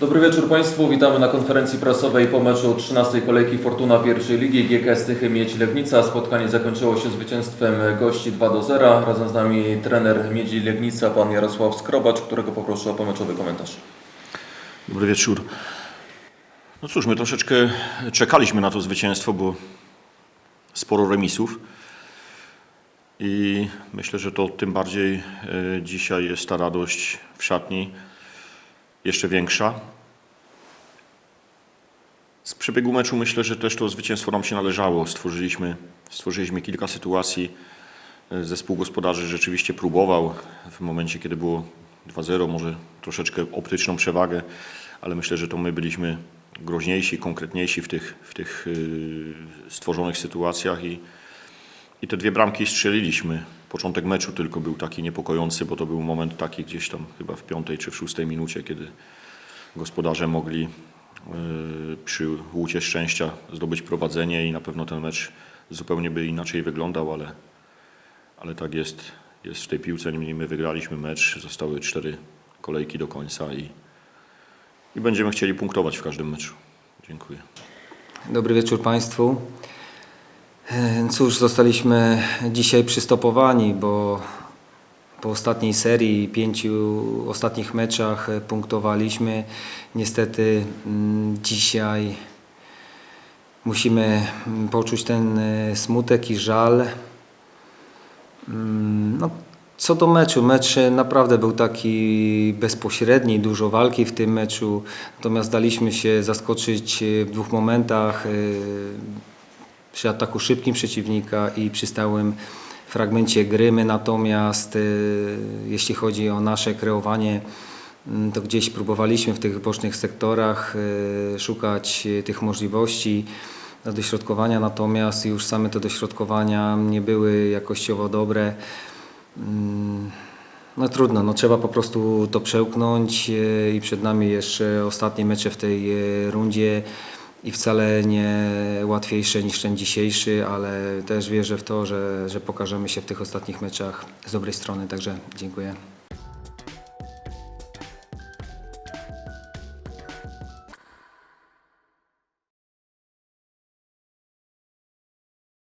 Dobry wieczór Państwu, witamy na konferencji prasowej po meczu 13 kolejki Fortuna pierwszej ligi GKS Tychy Miedź Legnica. Spotkanie zakończyło się zwycięstwem gości 2 do 0. Razem z nami trener Miedzi Legnica, pan Jarosław Skrobacz, którego poproszę o pomeczowy komentarz. Dobry wieczór. No cóż, my troszeczkę czekaliśmy na to zwycięstwo, bo sporo remisów. I myślę, że to tym bardziej e, dzisiaj jest ta radość w szatni jeszcze większa. Przebiegu meczu myślę, że też to zwycięstwo nam się należało. Stworzyliśmy, stworzyliśmy kilka sytuacji. Zespół gospodarzy rzeczywiście próbował w momencie, kiedy było 2-0, może troszeczkę optyczną przewagę, ale myślę, że to my byliśmy groźniejsi, konkretniejsi w tych, w tych yy, stworzonych sytuacjach i, i te dwie bramki strzeliliśmy. Początek meczu tylko był taki niepokojący, bo to był moment taki gdzieś tam chyba w piątej czy w szóstej minucie, kiedy gospodarze mogli przy łucie szczęścia zdobyć prowadzenie i na pewno ten mecz zupełnie by inaczej wyglądał, ale, ale tak jest, jest w tej piłce. Niemniej my wygraliśmy mecz, zostały cztery kolejki do końca i, i będziemy chcieli punktować w każdym meczu. Dziękuję. Dobry wieczór Państwu. E, Cóż, zostaliśmy dzisiaj przystopowani, bo po ostatniej serii, pięciu ostatnich meczach e, punktowaliśmy. Niestety mm, dzisiaj musimy mm, poczuć ten e, smutek i żal. Mm, No, co do meczu, mecz naprawdę był taki bezpośredni, dużo walki w tym meczu, natomiast daliśmy się zaskoczyć e, w dwóch momentach e, przy ataku szybkim przeciwnika i przy stałym fragmencie gry. My natomiast e, jeśli chodzi o nasze kreowanie, mm, to gdzieś próbowaliśmy w tych bocznych sektorach e, szukać e, tych możliwości do dośrodkowania, natomiast już same te dośrodkowania nie były jakościowo dobre. Mm, No trudno, no trzeba po prostu to przełknąć i przed nami jeszcze ostatnie mecze w tej rundzie i wcale nie łatwiejsze niż ten dzisiejszy, ale też wierzę w to, że, że pokażemy się w tych ostatnich meczach z dobrej strony, także dziękuję.